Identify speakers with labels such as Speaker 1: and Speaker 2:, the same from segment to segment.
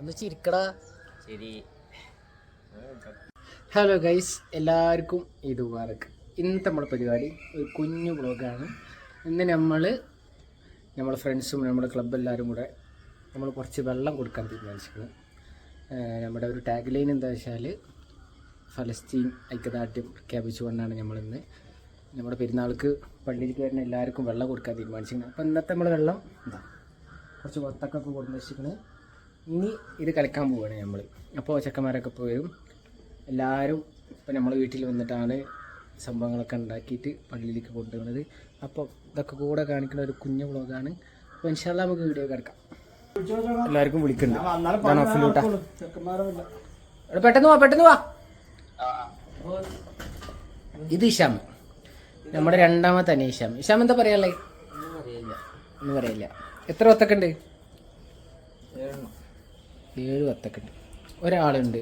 Speaker 1: ഒന്ന് ചിരിക്കടാ.
Speaker 2: ശരി
Speaker 1: hello guys എല്ലാവർക്കും ഇത് വാർക്ക് ഇന്നത്തെ നമ്മുടെ പരിപാടി ഒരു കുഞ്ഞു ബ്ലോഗാണ് ഇന്ന് നമ്മൾ നമ്മുടെ ഫ്രണ്ട്സും നമ്മുടെ ക്ലബ്ബ് എല്ലാവരും കൂടെ നമ്മൾ കുറച്ച് വെള്ളം കൊടുക്കാൻ തീരുമാനിച്ചിരിക്കുന്നത് നമ്മുടെ ഒരു ടാഗ് ലൈൻ എന്താ വെച്ചാൽ ഫലസ്തീൻ ഐക്യദാർഢ്യം പ്രഖ്യാപിച്ചുകൊണ്ടാണ് നമ്മളിന്ന് നമ്മുടെ പെരുന്നാൾക്ക് പള്ളിയിലേക്ക് വരുന്ന എല്ലാവർക്കും വെള്ളം കൊടുക്കാൻ തീരുമാനിച്ചിരിക്കുന്നത്. അപ്പോൾ ഇന്നത്തെ നമ്മൾ വെള്ളം എന്താ കുറച്ച് വത്തക്കൊക്കെ കൊടുന്ന് വെച്ചിരിക്കുന്നത് ഇനി ഇത് കളിക്കാൻ പോവുകയാണ് നമ്മൾ അപ്പോൾ ചെക്കന്മാരൊക്കെ ഇപ്പോൾ വരും. എല്ലാവരും ഇപ്പം നമ്മൾ വീട്ടിൽ വന്നിട്ടാണ് സംഭവങ്ങളൊക്കെ ഉണ്ടാക്കിയിട്ട് പള്ളിയിലേക്ക് കൊണ്ടുവന്നത് അപ്പോൾ ഇതൊക്കെ കൂടെ കാണിക്കുന്ന ഒരു കുഞ്ഞു വ്ളോഗാണ്. അപ്പോൾ ഇൻഷാല്ല നമുക്ക് വീഡിയോ കിടക്കാം. എല്ലാവർക്കും വിളിക്കുന്നുണ്ട് പെട്ടെന്ന് വാ പെട്ടെന്ന് വാ. ഇത് ഇഷാം നമ്മുടെ രണ്ടാമത്തെ തന്നെ ഇഷാം ഇഷാം എന്താ പറയാനുള്ളത് ഒന്നും പറയില്ല എത്ര ഒത്തൊക്കെ ഉണ്ട് ഏഴ് വത്തൊക്കെ ഉണ്ട് ഒരാളുണ്ട്.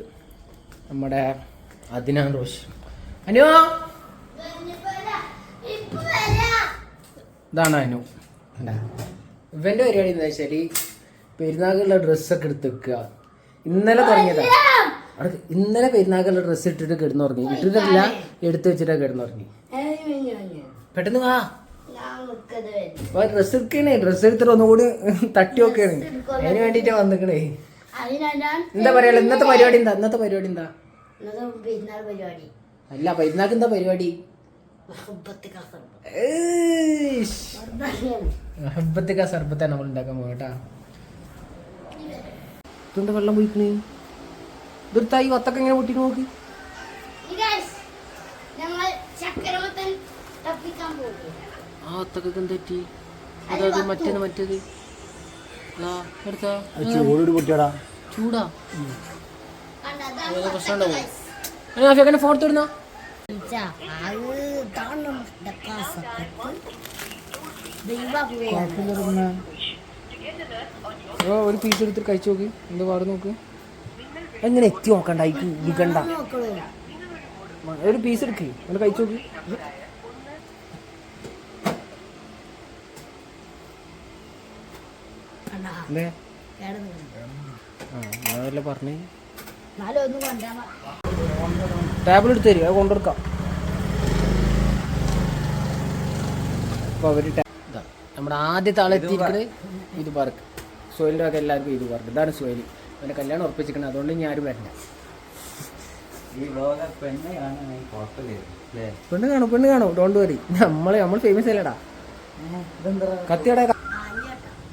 Speaker 1: നമ്മുടെ അദിനാൻ റോഷ്. അനു? ഇതാണ് അനു. ഇവന്റെ ഇവന്റെ പരിപാടി എന്താ വെച്ചാൽ പെരുന്നാക്കുള്ള ഡ്രസ്സൊക്കെ എടുത്ത് വെക്കുക. ഇന്നലെ തുടങ്ങിയതാണ് അവിടെ ഇന്നലെ പെരുന്നാക്കുള്ള ഡ്രസ്സ് ഇട്ടിട്ട് കിടന്നുറങ്ങി. ഇട്ടിട്ടില്ല എടുത്ത് വെച്ചിട്ടാ കിടന്നുറങ്ങി. പെട്ടെന്ന് വാ. ഡ്രസ്സ് എടുക്കണേ ഡ്രസ്സ് എടുത്തിട്ട് ഒന്നുകൂടി തട്ടി നോക്കണേ അതിന് വേണ്ടിട്ടാ വന്നിക്കണേ. എന്താ പറയാ ഇന്നത്തെ പരിപാടി എന്താ? ഇന്നത്തെ പരിപാടി എന്താ?
Speaker 3: പെരുന്നാൾ പരിപാടി.
Speaker 1: അല്ല പെരുന്നാൾക്ക് എന്താ പരിപാടി? ഏയ്ഷ്. മഹബത്തിക്ക സർബത്താണ് നമ്മൾ ഉണ്ടാക്കാൻ പോകട്ടാ ഇതുകൊണ്ട് വെള്ളം പോയിക്കണ് ഇതൊരുത്തായി വത്തൊക്കെ ഇങ്ങനെ പൊട്ടി നോക്ക്. ആ വത്തൊക്കെ എന്ത് പറ്റി? അതായത് മറ്റേത് മറ്റേത്. ചൂടാ പ്രശ്നം ഫോൺ ഒരു പീസ് എടുത്തിട്ട് കഴിച്ചു നോക്ക്. എന്താ പാട് നോക്ക്. എങ്ങനെ എത്തി നോക്കണ്ട അയക്ക് വിൽക്കണ്ട ഒരു പീസ് എടുക്ക്. ഒന്ന് കഴിച്ചു നോക്ക് എന്തേ ആ അതല്ല പറഞ്ഞേ? ടേബിൾ എടുത്ത് തരും അത് കൊണ്ടുകൊടുക്കാം. അപ്പോൾ അവർ നമ്മുടെ ആദ്യത്തെ ആളെത്തിയിരിക്കുന്നത് ഇത് പാർക്ക് സോയിലിന്റെ ഒക്കെ എല്ലാവർക്കും ഇത് പാർക്ക് ഇതാണ് സോയിൽ അവന്റെ കല്യാണം ഉറപ്പിച്ചിരിക്കുന്നത് അതുകൊണ്ട് ഞാൻ ആരും വരണ്ട
Speaker 2: പെണ്ണെ
Speaker 1: കാണും പെണ്ണ് കാണും. ഡോണ്ട് വരി നമ്മളെ നമ്മൾ ഫേമസ് അല്ലടാ. കത്തിയുടെ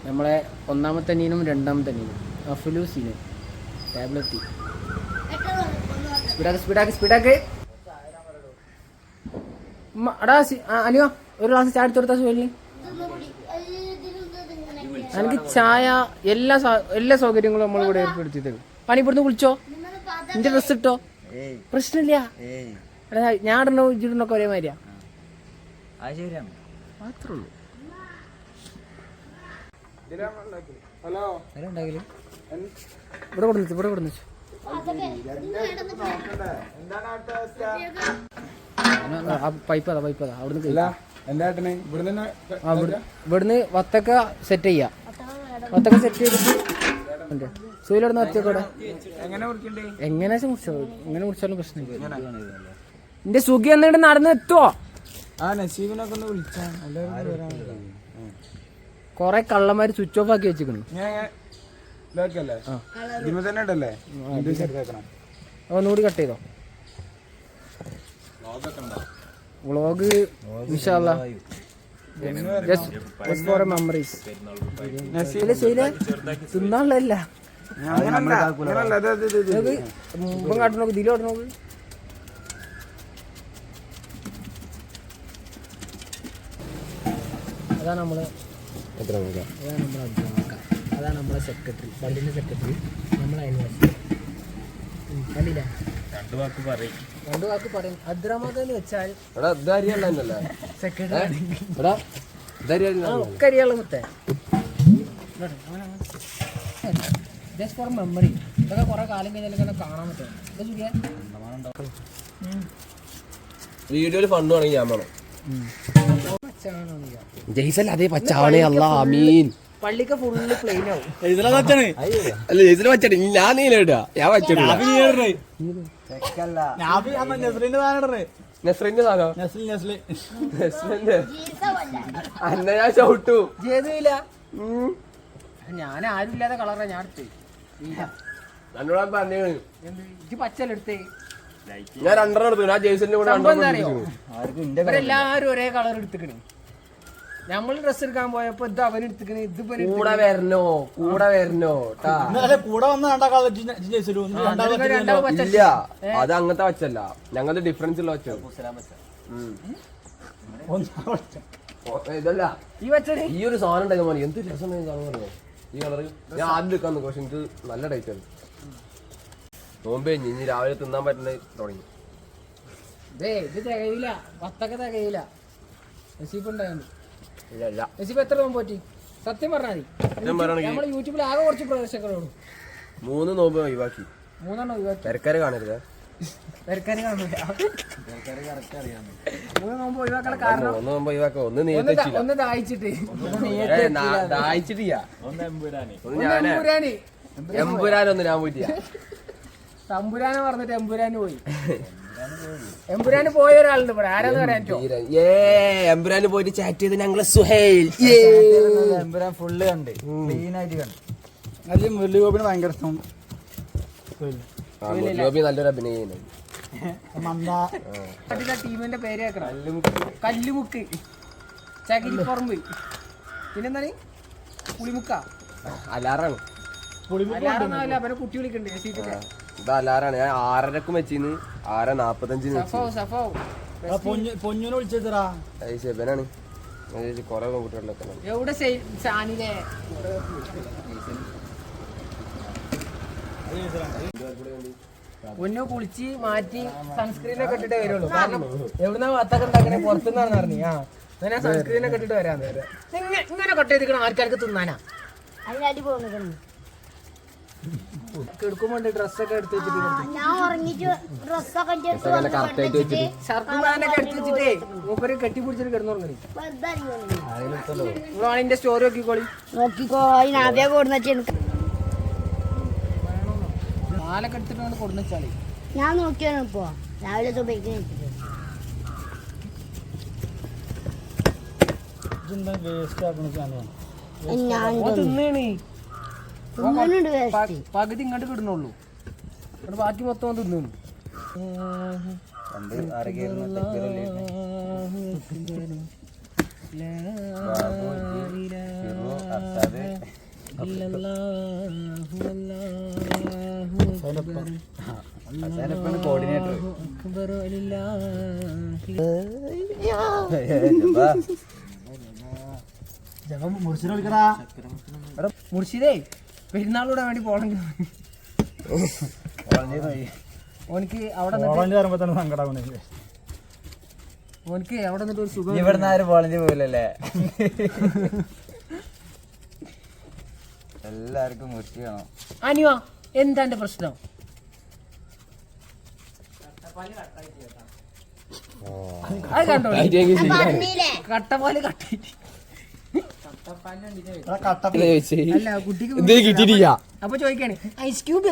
Speaker 1: നമ്മളെ ഒന്നാമത്തെ നീനും രണ്ടാമത്തെ നീനും അഫുലൂസിന് ടാബ്ലറ്റ് സ്പീഡാക്ക് സ്പീഡാക്ക് സ്പീഡാക്ക് അടാ അനിയോ ഒരു ഗ്ലാസ് ചായ എടുത്ത് കൊടുത്താ സുഖല്ലേ എനിക്ക് ചായ എല്ലാ എല്ലാ സൗകര്യങ്ങളും നമ്മൾ ഇവിടെ ഏർപ്പെടുത്തി തരും. പണി ഇവിടുന്ന് കുളിച്ചോ? നിന്റെ ഡ്രസ് ഇട്ടോ? പ്രശ്നമില്ല. ഞാൻ ഇടണോ ഇജിടുന്നൊക്കെ ഒരേ മാതിരിയാ
Speaker 2: അത് ശരിയാണ്.
Speaker 1: മാത്രേ ഉള്ളൂ. ഇവിടെ കൊടുത്തു ഇവിടെ കൊടുത്തു പൈപ്പ് അതാ പൈപ്പ് അതാ. അവിടുന്ന്
Speaker 4: ഇവിടുന്ന്
Speaker 1: വത്തക്ക സെറ്റ് ചെയ്യാം. വത്തക്ക സെറ്റ് ചെയ്തിട്ട് സൂര്യടന്ന് വത്തക്കോടെ
Speaker 4: എങ്ങനെ
Speaker 1: മുറിച്ചോ എങ്ങനെ മുറിച്ചാലും പ്രശ്നമില്ല. എന്റെ സുഖി എന്നിട്ട് നടന്ന് എത്തുവോ
Speaker 4: ആ നസീബിനൊക്കെ ഒന്ന് വിളിച്ചാ. എല്ലാവരും
Speaker 1: കൊറേ കള്ളന്മാര് സ്വിച്ച് ഓഫ് ആക്കി
Speaker 4: വെച്ചിരിക്കുന്നു
Speaker 1: ഒന്നുകൂടി കട്ട് ചെയ്തോ? വ്ളോഗ് ഇൻഷാല്ല ജസ്റ്റ് ഫോർ മെമ്മറീസ്
Speaker 4: ഇത്.
Speaker 1: നോക്ക് നോക്ക്? അതാണ് നമ്മൾ നമ്മളെ അതാണ് നമ്മളെ സെക്രട്ടറി പള്ളിന്റെ സെക്രട്ടറി നമ്മളെ അയൽവാസി. കണ്ടില്ല
Speaker 2: രണ്ടു വാക്ക് പറയും.
Speaker 1: രണ്ടു വാക്ക് പറയും. അദ്രമത എന്ന് വെച്ചാൽ
Speaker 4: എടാ ഇതറിയല്ലേ
Speaker 1: സെക്രട്ടറി
Speaker 4: എടാ ഇതറിയല്ല
Speaker 1: ആ ഒക്കെ അറിയാനുള്ള മുത്തേ. ജസ്റ്റ് ഫോർ മെമ്മറി ഇതൊക്കെ കുറേ കാലം കഴിഞ്ഞാൽ കാണാൻ പറ്റും. ഇത് സുഖിയാ
Speaker 4: വീഡിയോയിൽ ഫണ്ട് വേണമെങ്കിൽ ഞാൻ വേണം. ജയ്സൽ അതേ പച്ചാവണേ അല്ല അമീൻ.
Speaker 1: പള്ളിക്ക് ഫുള്ള് പ്ലെയിൻ ആവും.
Speaker 5: ഇതിലാ വെച്ചാണ്
Speaker 6: അല്ല ഇതിൽ വച്ചിട്ട് ഞാൻ നീല ഇടുക. ഞാൻ വച്ചിട്ടില്ല
Speaker 5: നെസ്ലിന്റെ സാധനം ഇടറേ
Speaker 6: നെസ്രിന്റെ സാധനം?
Speaker 5: Nestlé Nestlé
Speaker 6: നെസ്രിന്റെ. അന്ന ഞാൻ ചവിട്ടു.
Speaker 1: ചെയ്തില്ല ഞാൻ ആരും ഇല്ലാത്ത കളറാ ഞാൻ എടുത്തേ. ഇല്ല.
Speaker 6: എന്നോട് പറഞ്ഞു ഞാൻ രണ്ടെണ്ണം എടുത്തു. ഞാൻ ജേഴ്സിന്റെ കൂടെ
Speaker 1: സംഭവം
Speaker 6: രണ്ടെണ്ണം.
Speaker 1: ഇവരെല്ലാരും ഒരേ കളർ എടുത്തിക്കണേ. നമ്മൾ ഡ്രസ് എടുക്കാൻ പോയപ്പോ ഇത് അവൻ എടുത്തിക്കണേ ഇത് ഇവൻ
Speaker 6: കൂടെ വരണോ? കൂടെ വരണോ? ട്ടാ.
Speaker 5: ഇന്നലെ കൂടെ വന്ന് രണ്ടാ കളർ ജയിച്ചു
Speaker 1: രണ്ടാമത് പച്ച
Speaker 6: ഇല്ല. അത് അങ്ങനത്തെ വച്ചല്ല ഞങ്ങളുടെ ഡിഫറൻസ് ഉള്ള വച്ചു ഇതല്ല.
Speaker 1: ഈ പച്ചടി?
Speaker 6: ഈ ഒരു സാധനം ഉണ്ടായിരുന്നു മോനെ എന്ത് രസം സാധനം അറിയോ ഈ കളർ ഞാൻ ആദ്യം എടുക്കാൻ നോക്കും. പക്ഷെ എനിക്ക് നല്ല ടൈറ്റ് ആണ്. നോമ്പേ ഇനി ഇനി രാവിലെ തിന്നാൻ പറ്റുന്ന തുടങ്ങി.
Speaker 1: ദേ ഇത് തികയില്ല. പത്തൊക്കെ തികയില്ല. നസീബ് ഉണ്ടായിരുന്നു.
Speaker 6: ഇല്ല ഇല്ല
Speaker 1: നസീബ് എത്ര നോമ്പ് പറ്റി? സത്യം പറഞ്ഞാൽ
Speaker 6: സത്യം പറയുകയാണെങ്കിൽ
Speaker 1: യൂട്യൂബിൽ ആകെ കുറച്ച് പ്രദർശകരുള്ളൂ
Speaker 6: മൂന്ന് നോമ്പ് ഒഴിവാക്കി.
Speaker 1: മൂന്നെണ്ണം ഒഴിവാക്കി.
Speaker 6: തിരക്കാര് കാണരുത്.
Speaker 1: വരക്കാന് കാണില്ല മൂന്ന് നോമ്പ് ഒഴിവാക്കാനുള്ള കാരണം
Speaker 6: ഒന്ന് നോമ്പ് ഒഴിവാക്ക. ഒന്ന് നീ
Speaker 1: ഒന്ന് ദാ- ഒന്ന് ദാഹിച്ചിട്ട്.
Speaker 6: ദാഹിച്ചിട്ടില്ല.
Speaker 5: ഒന്ന് എമ്പുരാനി.
Speaker 6: ഒന്ന്
Speaker 1: ഒന്ന്
Speaker 6: ഞാൻ.
Speaker 1: എമ്പുരാന്.
Speaker 6: എമ്പുരാനൊന്നും ഞാൻ പോയിട്ടില്ല.
Speaker 1: തമ്പുരാനെ പറഞ്ഞിട്ട് എമ്പുരാന് പോയി. എമ്പുരാന് പോയ ഒരാളുണ്ട് ഇവിടെ. ആരാന്ന് പറയാൻ.
Speaker 6: ഏ എമ്പുരാന് പോയിട്ട് ചാറ്റ് ചെയ്ത് ഞങ്ങൾ സുഹേൽ.
Speaker 5: എമ്പുരാൻ ഫുള്ള് കണ്ട്. ക്ലീൻ ആയിട്ട് കണ്ട്. അതിൽ മുരളിഗോപിന് ഭയങ്കര ഇഷ്ടം.
Speaker 6: നല്ലൊരു അഭിനയം
Speaker 1: ടീമിന്റെ പേര് കല്ലുമുക്ക്. ചകിരിപ്പറമ്പ് പിന്നെന്താണ്? പുളിമുക്ക.
Speaker 6: അലാറാണ്
Speaker 1: അല്ലാറൊന്നുമല്ല അവനെ കുട്ടി വിളിക്കണ്ടേ. സീറ്റിൽ.
Speaker 6: ഇത് അലാറാണ് ഞാൻ ആറരക്കും വെച്ചിന്ന് ആറ് നാപ്പത്തഞ്ചിന്
Speaker 1: സഫോ സഫോ.
Speaker 5: പൊന്നുനെ വിളിച്ചെത്തറാ
Speaker 6: ശബനാണ്. കൊറേ പെൺകുട്ടികളിലൊക്കെ.
Speaker 1: എവിടെ സാനിലെ? പൊന്നു കുളിച്ച് മാറ്റി സൺസ്ക്രീൻ ഒക്കെ ഇട്ടിട്ട് വരുള്ളൂ. കാരണം എവിടുന്ന വത്തൊക്കെ ഉണ്ടാക്കണേ? പുറത്തുനിന്നാണെന്ന് പറഞ്ഞു ആ ഞാൻ സൺസ്ക്രീൻ ഒക്കെ ഇട്ടിട്ട് വരാൻ നേരം ഇങ്ങനെ കട്ട് ആൾക്കാർക്ക് തിന്നാനാ?
Speaker 3: അതിനടി പോകുന്നു
Speaker 1: കിടക്കുമ്പോൾ ഡ്രസ്സൊക്കെ എടുത്ത് വെച്ചിട്ട് കിടക്കും.
Speaker 3: ഞാൻ ഉറങ്ങിട്ട് ഡ്രസ്സൊക്കെ എടുത്ത്
Speaker 6: വെച്ചിട്ട്
Speaker 1: ഷർട്ടും പാനൊക്കെ എടുത്ത് വെച്ചിട്ടേ മൂപ്പര് കെട്ടിപ്പിടിച്ചിട്ട് കിടന്നുറങ്ങി അതിന്റെ സ്റ്റോറി നോക്കിക്കോളി.
Speaker 3: നോക്കിക്കോ അതിനാദ്യം എനിക്ക്
Speaker 1: പാലൊക്കെ എടുത്തിട്ട് കൊടുന്നു വെച്ചാളി.
Speaker 3: ഞാൻ നോക്കിയാണ് ഇപ്പോ. രാവിലെ സുബൈക്ക് നോക്കിട്ട്
Speaker 5: വേസ്റ്റ് ആക്കുന്ന സാധനമാണ്?
Speaker 3: ഞാൻ
Speaker 1: തിന്നേണേ. പകുതി ഇങ്ങോട്ട് കിടന്നുള്ളൂ. എന്നിട്ട് ബാക്കി മൊത്തം തിന്നു
Speaker 2: കോർഡിനേറ്റർ
Speaker 5: വിളിക്കടാ.
Speaker 1: മുർഷിദേ പെരുന്നാളൂടെ വേണ്ടി പോണെങ്കിൽ ഓനിക്ക് അവിടെ ഓനിക്ക് അവിടെ നിന്നിട്ട് ഒരു സുഖം
Speaker 2: ഇവിടുന്ന് ആരും വോളഞ്ചി പോയില്ലല്ലേ എല്ലാവർക്കും മുറിച്ച് വേണം.
Speaker 1: അനിവാ എന്താ എന്റെ പ്രശ്നം? അത് കണ്ടോ കട്ടപ്പാൽ. കട്ടിട്ട്
Speaker 6: ഇല്ല ചോദിച്ചേ.
Speaker 1: അല്ല കുട്ടിക്ക്
Speaker 6: ഇത് കിട്ടിയിട്ടില്ല
Speaker 1: അപ്പൊ ചോദിക്കാണ് ഐസ് ക്യൂബ്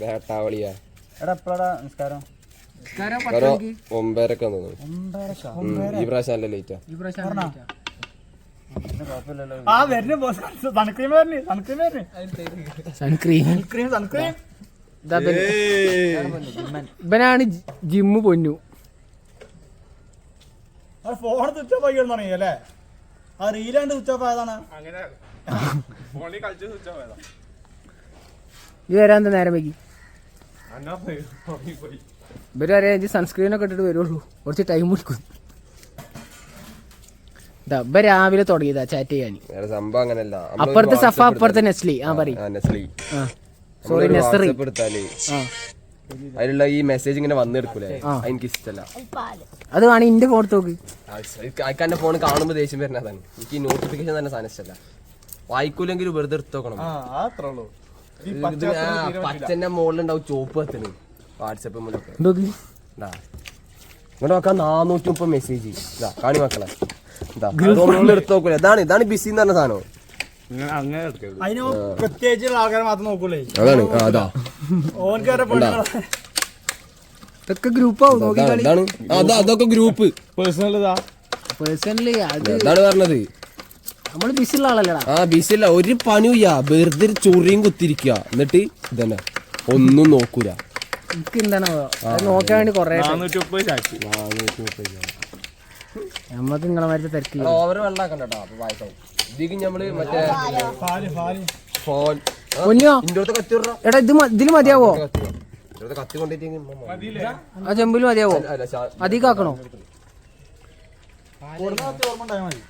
Speaker 6: വേട്ടാവളിയാ.
Speaker 2: എടാ എപ്പോഴാ
Speaker 6: ഒമ്പതരക്കെ ഈ പ്രാവശ്യം ലേറ്റാ
Speaker 1: ഈ പ്രാവശ്യം
Speaker 5: ആ. വരുന്ന ബോസ് സൺക്രീം വരണേ സൺക്രീം വരണേ.
Speaker 1: സൺക്രീം
Speaker 5: സൺക്രീം സൺക്രീം
Speaker 1: ഇതാ ഇവൻ. ഇവനാണ് ജിമ്മ് പൊന്നു.
Speaker 5: അത് ഫോൺ സ്വിച്ച് ഓഫ് ആക്കി തുടങ്ങി അല്ലേ ആ റീലാണ്ട് സ്വിച്ച് ഓഫ് ആയതാണ്
Speaker 1: ഇത് വരാൻ എന്താ നേരം വൈകി? ഇവർ വരെ സൺസ്ക്രീൻ ഒക്കെ ഇട്ടിട്ട് വരുള്ളൂ. കുറച്ച് ടൈം എടുക്കും. ഇവ രാവിലെ തുടങ്ങിയതാ ചാറ്റ് ചെയ്യാൻ
Speaker 6: വേറെ സംഭവം അങ്ങനല്ല. നമ്മളൊരു
Speaker 1: അപ്പുറത്തെ സഫ അപ്പുറത്തെ നെസ്ലി ആ പറയും.
Speaker 6: ആ, നെസ്ലി.
Speaker 1: ആ സോറി
Speaker 6: നമ്മളൊരു
Speaker 1: നെസറി.
Speaker 6: WhatsApp എടുത്താൽ.
Speaker 1: ആ.
Speaker 6: അതിലുള്ള ഈ മെസ്സേജ് ഇങ്ങനെ വന്നെടുക്കൂലേ. എനിക്ക് ഇഷ്ടല്ല
Speaker 3: പാൽ.
Speaker 1: അത് വേണം എന്റെ ഫോൺ നോക്ക്.
Speaker 6: അയക്ക് എന്റെ ഫോൺ കാണുമ്പോ ദേഷ്യം വരുന്നതാണ് എനിക്ക് നോട്ടിഫിക്കേഷൻ തന്നെ സാധനം ഇഷ്ടല്ല. വായിക്കൂലെങ്കിൽ വെറുതെ എടുത്തോക്കണം പച്ചന്റെ മുകളിലുണ്ടാവും ചോപ്പ് കത്തിന് വാട്സപ്പ്. ഇങ്ങോട്ട് നോക്കാം? നാനൂറ്റി മുപ്പത് മെസ്സേജ് ഇതാ കാണി മക്കളെ. എടുത്ത് നോക്കൂല. ഇതാണ് ഇതാണ് ബിസി എന്ന് പറഞ്ഞ സാധനം.
Speaker 4: അങ്ങനെ എടുക്കരുത്.
Speaker 5: അതിന് പ്രത്യേകിച്ചുള്ള ആൾക്കാരെ മാത്രം നോക്കൂലേ?
Speaker 6: അതാണ്. അതാ
Speaker 1: ഇതൊക്കെ ഗ്രൂപ്പാവും നോക്കി
Speaker 6: ഇതാണ് ഇതാണ് ആ, അതാ അതൊക്കെ ഗ്രൂപ്പ്.
Speaker 4: പേഴ്സണൽ ഇതാ?
Speaker 1: പേഴ്സണലി അത്
Speaker 6: ഇതാണ് പറഞ്ഞത്?
Speaker 1: നമ്മൾ ബിസി ഉള്ള ആളല്ലേടാ.
Speaker 6: ആ ബിസി അല്ല ഒരു പണിയില്ല വെറുതെ ഒരു ചൊറിയും കുത്തിരിക്കുക എന്നിട്ട് ഇതന്നെ. ഒന്നും നോക്കൂല.
Speaker 1: എനിക്ക് എന്താണ് നോക്കാൻ വേണ്ടി കൊറേ
Speaker 4: നാനൂറ്റി മുപ്പത് ചാക്കി
Speaker 1: നമ്മക്ക് നിങ്ങളെ മാതിരി തിരക്കില്ല.
Speaker 6: ഓവർ വെള്ളാക്കണ്ടോ അപ്പൊ വായിക്കാം ഇതിക്ക് നമ്മൾ മറ്റേ ഫോൺ.
Speaker 1: എടാ ഇത് ഇതിൽ മതിയാവോ? ആ ചെമ്പിൽ മതിയാവോ?
Speaker 6: അല്ല
Speaker 5: കാക്കണോ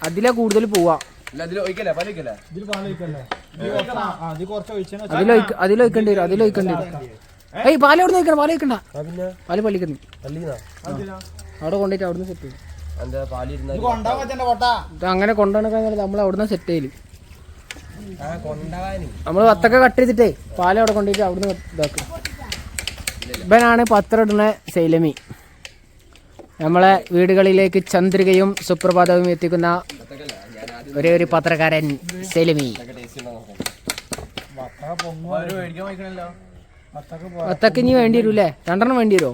Speaker 1: അതിലാ കൂടുതൽ പോവാ.
Speaker 6: അതിലൊഴിക്കണ്ടി
Speaker 5: ഇതിൽ
Speaker 1: വരും അതിലൊഴിക്കേണ്ടി വരും. ഏയ് പാല എവിടെ നിൽക്കണം പാല വെക്കണ്ട
Speaker 6: ആ പിന്നെ?
Speaker 1: പാൽ പള്ളിക്കുന്നു. അവിടെ കൊണ്ടുപോയിട്ട് അവിടുന്ന് സെറ്റ് ചെയ്യും. അങ്ങനെ കൊണ്ടുപോകണ നമ്മൾ അവിടുന്ന് സെറ്റ്
Speaker 6: കൊണ്ടാവാന്
Speaker 1: നമ്മൾ വത്തൊക്കെ കട്ട് ചെയ്തിട്ടേ പാല അവിടെ കൊണ്ടുപോയിട്ട് അവിടുന്ന് ഇതാക്കും. ഇവനാണ് പത്രം ഇടുന്ന സൈലമി നമ്മളെ വീടുകളിലേക്ക് ചന്ദ്രികയും സുപ്രഭാതവും എത്തിക്കുന്ന ഒരേ ഒരു പത്രക്കാരൻ സെലിമി വത്തക്ക് ഇനി വേണ്ടി വരൂല്ലേ? രണ്ടെണ്ണം വേണ്ടി വരുമോ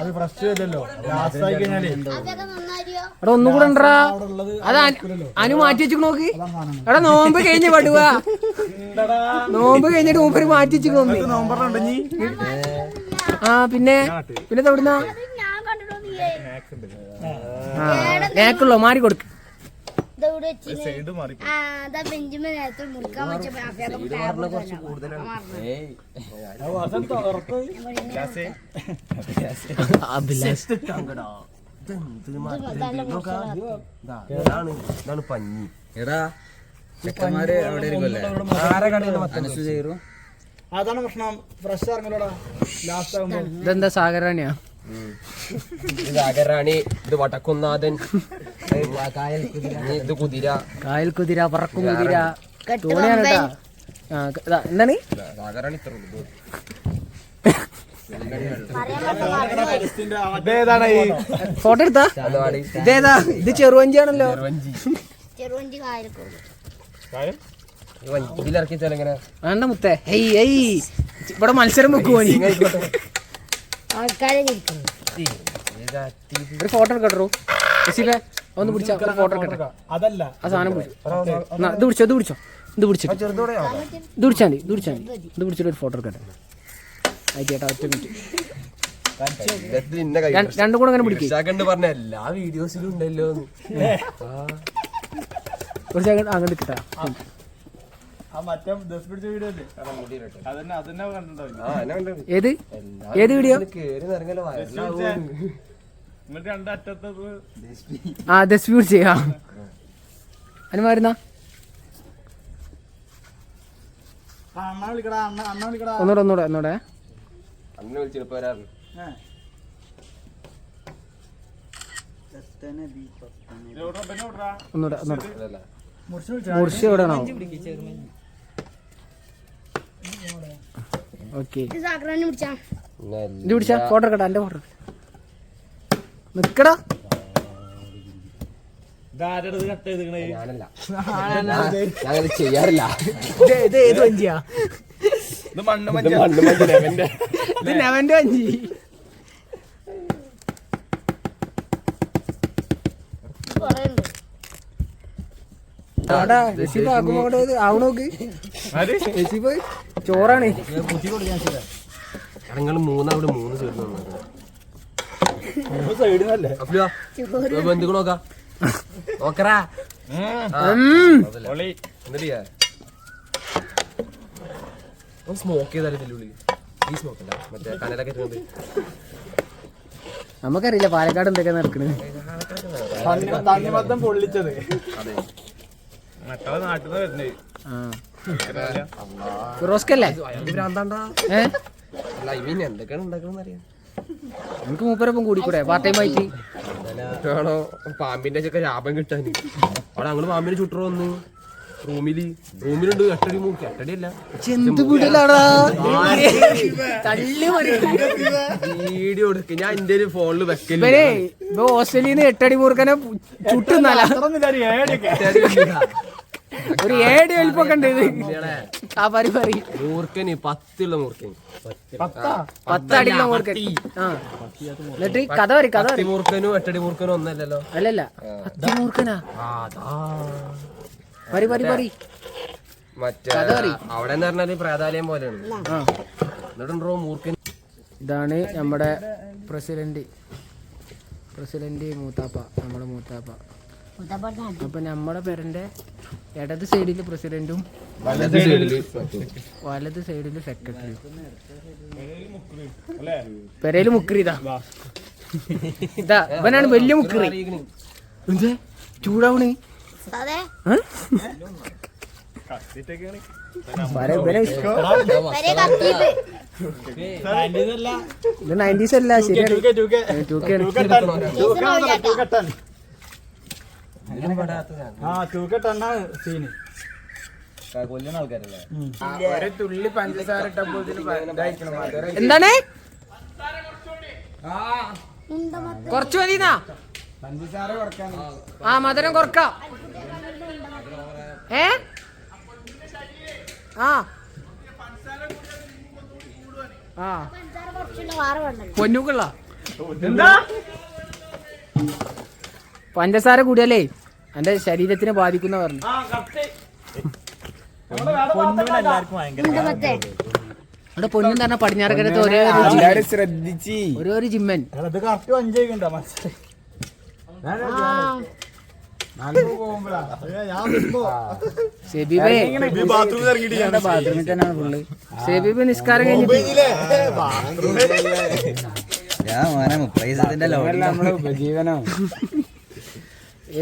Speaker 5: അത് ഫ്രഷ് വരില്ലല്ലോ ലാസ്റ്റ് ആയി കഴിഞ്ഞാലേ.
Speaker 1: എടാ ഒന്നും കൂടെ ഉണ്ടാ. അത് അനു- മാറ്റി വെച്ചു നോക്ക്. എടാ നോമ്പ് കഴിഞ്ഞ് പടുക നോമ്പ് കഴിഞ്ഞിട്ട് മൂപ്പര് മാറ്റി വെച്ചു നോക്കി ആ പിന്നെ പിന്നെ എവിടുന്നാ നേക്കുള്ളോ മാറി കൊടുക്ക്.
Speaker 3: അതാ ബെഞ്ചിമേ നേരത്തെ മുറിക്കാൻ
Speaker 6: ഇതാണ് പഞ്ഞി.
Speaker 2: എടാ ചെക്കന്മാര് അവിടെ
Speaker 5: അതാണ് പ്രശ്നം. ഫ്രഷ് ഇറങ്ങലോടാ ലാസ്റ്റ് ആകുമ്പോ
Speaker 1: ഇതെന്താ സാഗറാണിയാ
Speaker 6: ഇത് അകറാണി ഇത് വടക്കുന്നാഥൻ ഇത് കുതിര
Speaker 1: കായൽ കുതിര പറക്കും കുതിര. തോണിയാണ് കേട്ടാ. ആ ഇതാ, എന്താണ്?
Speaker 6: അകറാണി ഇത്ര
Speaker 1: ഫോട്ടോ എടുത്താ. ഇതേതാ ഇത് ചെറുവഞ്ചിയാണല്ലോ.
Speaker 3: ചെറുവഞ്ചി കായൽക്കോട്
Speaker 6: ഈ വഞ്ചി. ഇതിലിറക്കി വെച്ചാൽ എങ്ങനെ?
Speaker 1: വേണ്ട മുത്തേ. ഹെയ് ഹെയ്. ഇവിടെ മത്സരം വെക്കുവോ നീ. ഒരു ഫോട്ടോ എടുക്കട്ടോ റസീബേ ഒന്ന് പിടിച്ചോ ഒരു ഫോട്ടോ എടുക്കട്ടെ.
Speaker 5: അതല്ല.
Speaker 1: ആ സാധനം പിടിച്ചു. ഇത് പിടിച്ചോ ഇത് പിടിച്ചോ. ഇത് പിടിച്ചിട്ട് ഇത് പിടിച്ചാൽ മതി ഇത് പിടിച്ചാൽ മതി. ഇത് പിടിച്ചിട്ട് ഒരു ഫോട്ടോ എടുക്കട്ടെ. ആയിക്കോട്ടെ ഒറ്റ മിനിറ്റ് രണ്ട്- കൂടെ അങ്ങനെ പിടിക്കും.
Speaker 6: പറഞ്ഞ എല്ലാ വീഡിയോസിലും ഉണ്ടല്ലോ.
Speaker 1: കുറച്ച് അങ്ങോട്ട് അങ്ങോട്ട് കിട്ടാ ഏത്? ഏത് വീഡിയോ ആ ദസ്ബ്യൂട്ട് ചെയ്യാ അനുമാരുന്ന?
Speaker 5: ഒന്നൂടെ വിളിക്കടാ
Speaker 1: ഒന്നൂടെ
Speaker 6: അന്ന് വിളിച്ചിട്ട്
Speaker 1: ഒന്നുകൂടെ ഒന്നുകൂടെ
Speaker 6: അതല്ല.
Speaker 1: മുറിച്ച് എവിടെയാണോ
Speaker 3: ഇത് പിടിച്ചാ.
Speaker 1: ഫോട്ടോ എടുക്കട്ടെ എന്റെ ഫോട്ടോ നിക്കടാ.
Speaker 6: ഞാനത് ചെയ്യാറില്ല.
Speaker 1: ഇത് ഇത് ഏത് വഞ്ചിയാ?
Speaker 5: ഇത് മണ്ണ്
Speaker 6: ഇത് മണ്ണ് മഞ്ഞ ലെവന്റെ
Speaker 1: ഇത് നെവന്റെ വഞ്ചി.
Speaker 3: കൊറേ ഉണ്ട്.
Speaker 1: ചോറാണ്.
Speaker 6: മൂന്നവിടെ മൂന്ന്
Speaker 5: അപ്പൊ
Speaker 6: ബന്ധുക്കൾ നോക്കാം? നോക്കറാ
Speaker 1: ഉം.
Speaker 6: എന്നിട്ട് സ്മോക്ക് ചെയ്താലും ഇതിന്റെ ഈ സ്മോക്ക് അല്ല മറ്റേ കനലൊക്കെ ഇട്ടുകൊണ്ട്
Speaker 1: നമുക്കറിയില്ല പാലക്കാട് എന്തൊക്കെ നടക്കണ്
Speaker 5: തണ്ണിമത്തം പൊള്ളിച്ചത്.
Speaker 6: അതെ.
Speaker 5: മറ്റേ നാട്ടിൽ നിന്ന് വരുന്നേ
Speaker 1: ആ. മൂപ്പരൊപ്പം കൂടിക്കൂടെ പാർട്ട് ടൈം ആയിട്ട്.
Speaker 6: ആണോ? പാമ്പിന്റെ ഒക്കെ ലാഭം കിട്ടാൻ. അവിടെ അങ്ങനെ പാമ്പിനെ ചുട്ടു വന്നു. റൂമിൽ റൂമിലുണ്ട് എട്ടടി മൂക്ക്. എട്ടടി അല്ല വീഡിയോ എടുക്ക്. ഞാൻ എന്റെ ഒരു
Speaker 1: ഫോണിൽ വെക്കൽ. ഓസ്ട്രേലിയന്ന് എട്ടടി മൂർക്കനെ ചുട്ടുന്നല്ല. ഒരു ഏഴ് വലിപ്പൊക്കെ ഉണ്ട് ഇത്. ആ പരി പറി
Speaker 6: മൂർക്കന് പത്തുള്ള മൂർക്കന്
Speaker 1: പത്തടിയുള്ള മൂർക്കൻ ആ. എന്നിട്ട് കഥ വരി കഥ വരി
Speaker 6: മൂർക്കനും എട്ടടി മൂർക്കനും ഒന്നല്ലല്ലോ.
Speaker 1: അല്ലല്ല. പത്തി മൂർക്കനാ പറി
Speaker 6: മറ്റേ
Speaker 1: കഥ.
Speaker 6: അവിടെ എന്ന് പറഞ്ഞാൽ പ്രേതാലയം പോലെയാണ്.
Speaker 1: ആ.
Speaker 6: എന്നിട്ടുണ്ടോ മൂർക്കൻ
Speaker 1: ഇതാണ് നമ്മുടെ പ്രസിഡന്റ്. പ്രസിഡന്റ് മൂത്താപ്പ നമ്മുടെ മൂത്താപ്പ. അപ്പൊ നമ്മുടെ പേരന്റെ ഇടത് സൈഡിൽ പ്രസിഡന്റും
Speaker 6: വലത് സൈഡിൽ
Speaker 1: വലത് സൈഡിൽ സെക്രട്ടറിയും. പെരയിൽ മുക്രി ഇതാ. ഇതാ ഇവനാണ് വലിയ മുക്രി. എന്തേ? ചൂടാവണ്. നയന്റീസ് അല്ല ശരിയാണ് ടൂ കെ ആണ്.
Speaker 3: സീസൺ ഒഴിയാട്ടോ
Speaker 5: ആ തൂക്കട്ടെണ്ണ സീന്.
Speaker 2: കൊല്ലുന്ന ആൾക്കാരല്ലേ?
Speaker 4: ഒരു തുള്ളി പഞ്ചസാര
Speaker 1: എന്താണ്? കൊറച്ചു മതിന്നാ?
Speaker 4: പഞ്ചസാര
Speaker 1: ആ മധുരം കൊറക്കാം. ഏ? ആ. ആ. പൊന്നുക്കുള്ള. എന്താ? പഞ്ചസാര കൂടിയല്ലേ എന്റെ ശരീരത്തിനെ ബാധിക്കുന്ന പറഞ്ഞു. അവിടെ പൊന്നും തന്നെ പടിഞ്ഞാറക്കരത്ത് ഒരേ
Speaker 4: ശ്രദ്ധിച്ച്.
Speaker 1: ഒരേ ഒരു ജിമ്മൻ സെബീബേ
Speaker 2: ബാത്റൂമിൽ തന്നെയാണ് ഫുള്ള്
Speaker 1: സെബീബ് നിസ്കാരം കഴിഞ്ഞിട്ട്
Speaker 2: ഞാൻ
Speaker 4: നമ്മളെ ഉപജീവനം.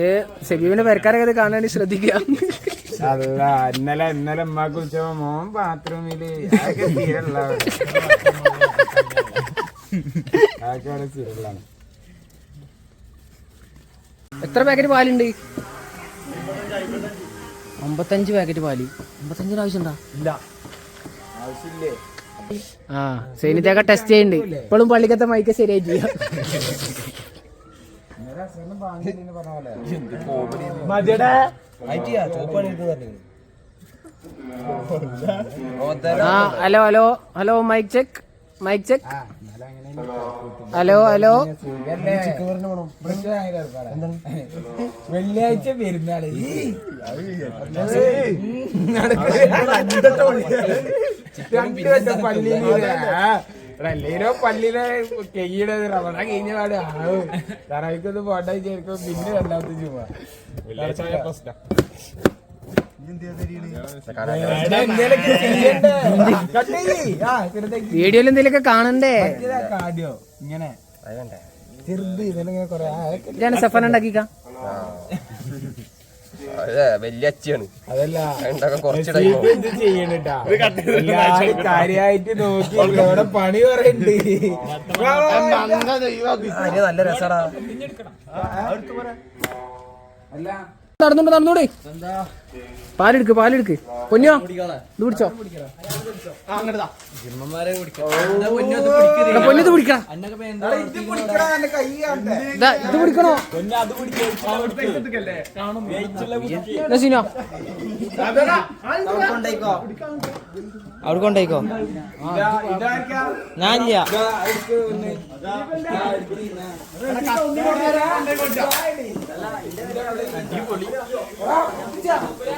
Speaker 1: ഏ സെബീബിന്റെ പെരക്കാരൊക്കെ കാണാൻ വേണ്ടി ശ്രദ്ധിക്കാം
Speaker 4: അല്ല ഇന്നലെ ഇന്നലെ ഉമ്മാക്ക് വിളിച്ചപ്പോ മോൻ ബാത്റൂമിൽ
Speaker 1: എത്ര പാക്കറ്റ് പാലുണ്ട്? അമ്പത്തഞ്ച് പാക്കറ്റ് പാൽ. അമ്പത്തഞ്ചിന് ആവശ്യമുണ്ടാ
Speaker 4: ഇല്ല. ആവശ്യമില്ലേ?
Speaker 1: ആ സൈനിറ്റൊക്കെ ടെസ്റ്റ് ചെയ്യുന്നുണ്ട്. ഇപ്പോഴും പള്ളിക്കത്തെ മൈക്ക് ശരിയായി ചെയ്യാം. Hello hello hello mike check mike check hello. Hello
Speaker 4: വെള്ളിയാഴ്ച. പെരുന്നാൾ. പള്ളിയിലോ പള്ളിയിലെ കെയ്യുടെ റമണ കഴിഞ്ഞ പാട്. ആവും തറവിക്കൊന്ന് പോട്ടെ ചേർക്കും പിന്നെ രണ്ടാമത്തെ ചുമ. പ്രശ്നം.
Speaker 1: വീഡിയോയിൽ എന്തെങ്കിലുമൊക്കെ കാണണ്ടേ?
Speaker 4: ഇങ്ങനെ. ചെറുത് ഇതിലിങ്ങനെ കൊറേ.
Speaker 1: സഫൻ ഉണ്ടാക്കിക്കാം
Speaker 6: വലിയ അച്ചിയാണ്
Speaker 4: അതല്ല എല്ലാരും കാര്യായിട്ട് നോക്കി ഇവിടെ പണി പറയണ്ട്
Speaker 6: നല്ല രസടാ.
Speaker 4: അല്ല
Speaker 1: നടന്നോണ്ട് നടന്നോടെ പാലെടുക്ക് പാലെടുക്ക്. പൊന്നോ? ഇത് പിടിച്ചോ? എടാ, പൊന്നു ഇത് പിടിക്കണം ഇതാ, പിടിക്കണോ എന്നാ സീനോ.
Speaker 2: അവിടെ കൊണ്ടേക്കോ. ഞാനില്ല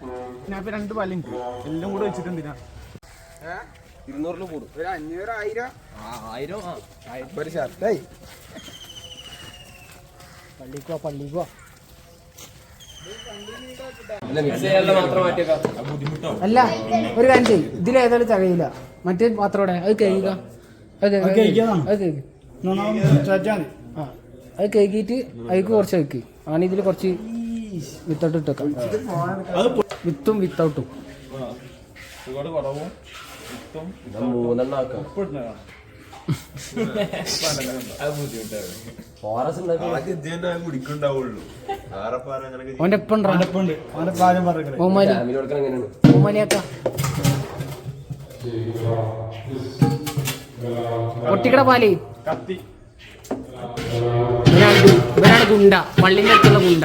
Speaker 1: ചെങ്ങായി
Speaker 5: രണ്ട് പല്ലും എല്ലാം കൂടെ വെച്ചിട്ടുണ്ടിനാ
Speaker 6: ഇരുന്നൂറിന് കൂടും.
Speaker 4: ഒരു അഞ്ഞൂറ് ആയിരം.
Speaker 6: ആയിരം
Speaker 4: ഒരു ഷർട്ടായി
Speaker 1: പള്ളിക്കോ പള്ളിക്കോ. അല്ല ഒരു കാര്യം ചെയ്യും. ഇതിലേതായാലും തകയില്ല. മറ്റേ പാത്രോടെ അത് കഴിയുക അത് കഴിയുക അത് കഴിക്കിട്ട് ആ. അത് കഴുകിയിട്ട് അതിക്ക് കുറച്ച് വെക്ക് ആണ് ഇതിൽ കുറച്ച് വിത്തൗട്ട് ഇട്ടേക്കാം. വിത്തും വിത്തൗട്ടും
Speaker 6: മൂന്നെണ്ണം ആക്കാം
Speaker 1: ഓമാലി ഓമാലിയാക്ക ഒട്ടിക്കട പാലേ.
Speaker 4: കത്തി.
Speaker 1: ഇവനാണ് ഗുണ്ട. പള്ളിന്റെ അടുത്തുള്ള ഗുണ്ട.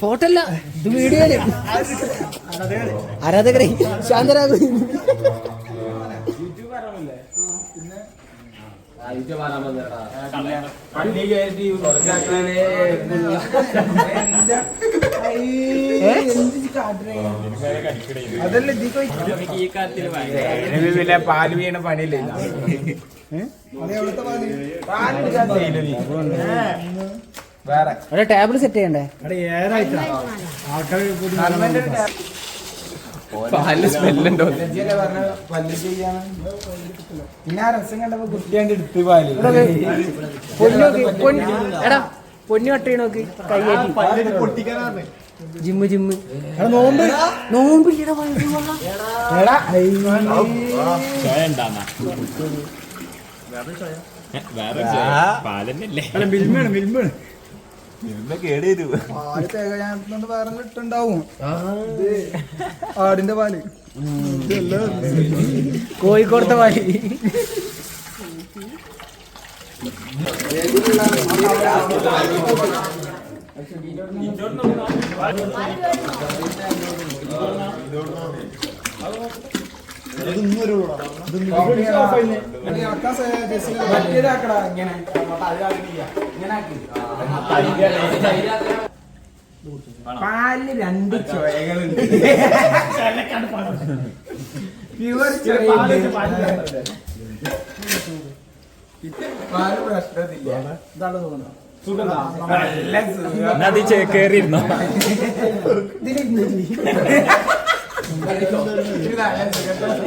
Speaker 1: ഫോട്ടോ അല്ല ഇത് വീഡിയോ ആരാധകരെ? ശാന്തരാകും.
Speaker 4: അതല്ല ഇതിലെ പാൽ വീണ പണിയില്ല? വേറെ.
Speaker 1: അവിടെ ടേബിൾ സെറ്റ് ചെയ്യണ്ടേ?
Speaker 6: പാലിന് സ്മെല്ലുണ്ടോ?
Speaker 4: ലജ്ജയല്ലേ പറഞ്ഞ പല്ല് ചെയ്യാൻ പിന്നെ ആ രസം കണ്ടപ്പോ കുട്ടിയാണ്ട് എടുത്ത് പാൽ.
Speaker 1: പൊന്നു നോക്ക് പൊന്നു എടാ പൊന്നു കട്ട് നോക്ക് കൈയേറ്റി ജിമ്മ് ജിമ്മ്. നോമ്പ്. നോമ്പ് വേറെ.
Speaker 4: എടാ
Speaker 5: മിൽമാണ് മിൽമാണ് പാൽ തേങ്ങ വേറെ ഇട്ടുണ്ടാവും. ആടിന്റെ പാൽ.
Speaker 1: കോഴിക്കോടത്തെ
Speaker 4: പാൽ. ആക്കി പാലിന് രണ്ട് ചോയകളുണ്ട് പ്യുവർ പാൽ പ്രശ്നത്തില്ല സുഖം നല്ല സുഖം.
Speaker 2: കേറിയിരുന്നോ?
Speaker 4: ഒരു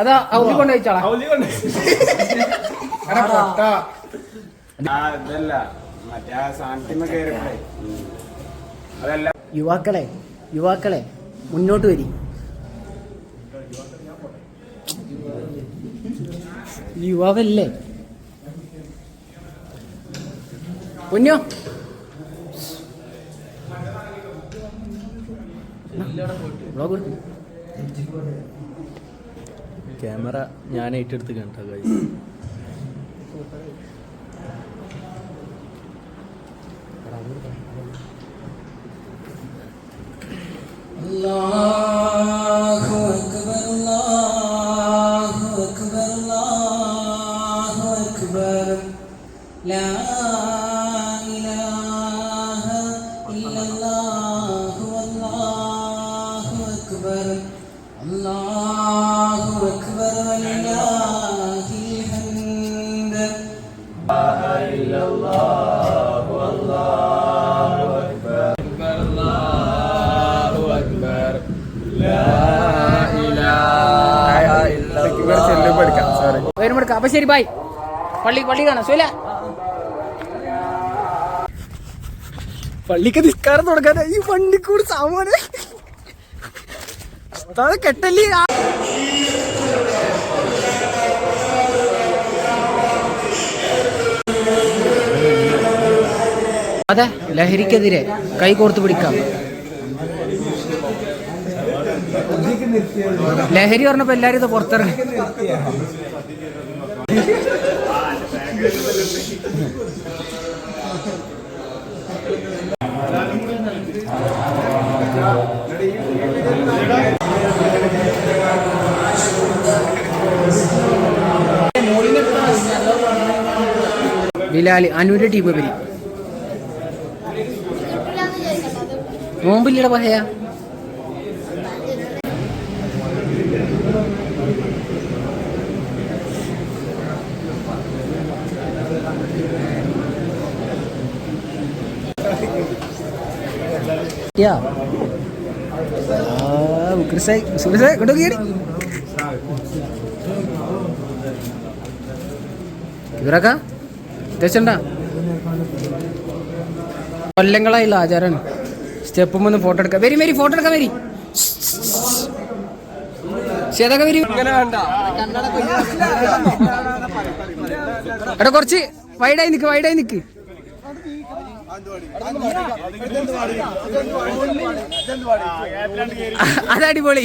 Speaker 1: അതാ ഔലി യുവാക്കളെ യുവാക്കളെ മുന്നോട്ട് വരി. യുവാവല്ലേ? പൊന്നോ? വ്ളോഗ്
Speaker 2: ക്യാമറ ഞാൻ ഏറ്റെടുത്ത് കണ്ടോ
Speaker 4: ചെല്ലുമ്പോ
Speaker 1: അപ്പൊ ശരി ബൈ പള്ളി പള്ളി കാണാം. സുല പള്ളിക്ക് നിസ്കാരം തുടങ്ങാൻ ഈ വണ്ടിക്കൂട് സാമാന. കെട്ടല്ലേ? അതെ ലഹരിക്കെതിരെ കൈ കോർത്ത് പിടിക്കാം. ലഹരി പറഞ്ഞപ്പോ എല്ലാരും ഇത് പുറത്തിറങ്ങി. ബിലാൽ അനുവിന്റെ ടീം വരി നോമ്പില്ലട പഹയ. യാ ആ ഉക്രിസായി ഇവരൊക്കെ ഉദ്ദേശണ്ട കൊല്ലങ്ങളായുള്ള ആചാരമാണ് സ്റ്റെപ്പും ഒന്ന് ഫോട്ടോ എടുക്ക വരി വരി ഫോട്ടോ എടുക്ക വരി ശേതൊക്കെ വരി എടാ കുറച്ച് വൈഡായി നിക്ക് വൈഡായി നിക്ക് അതടിപൊളി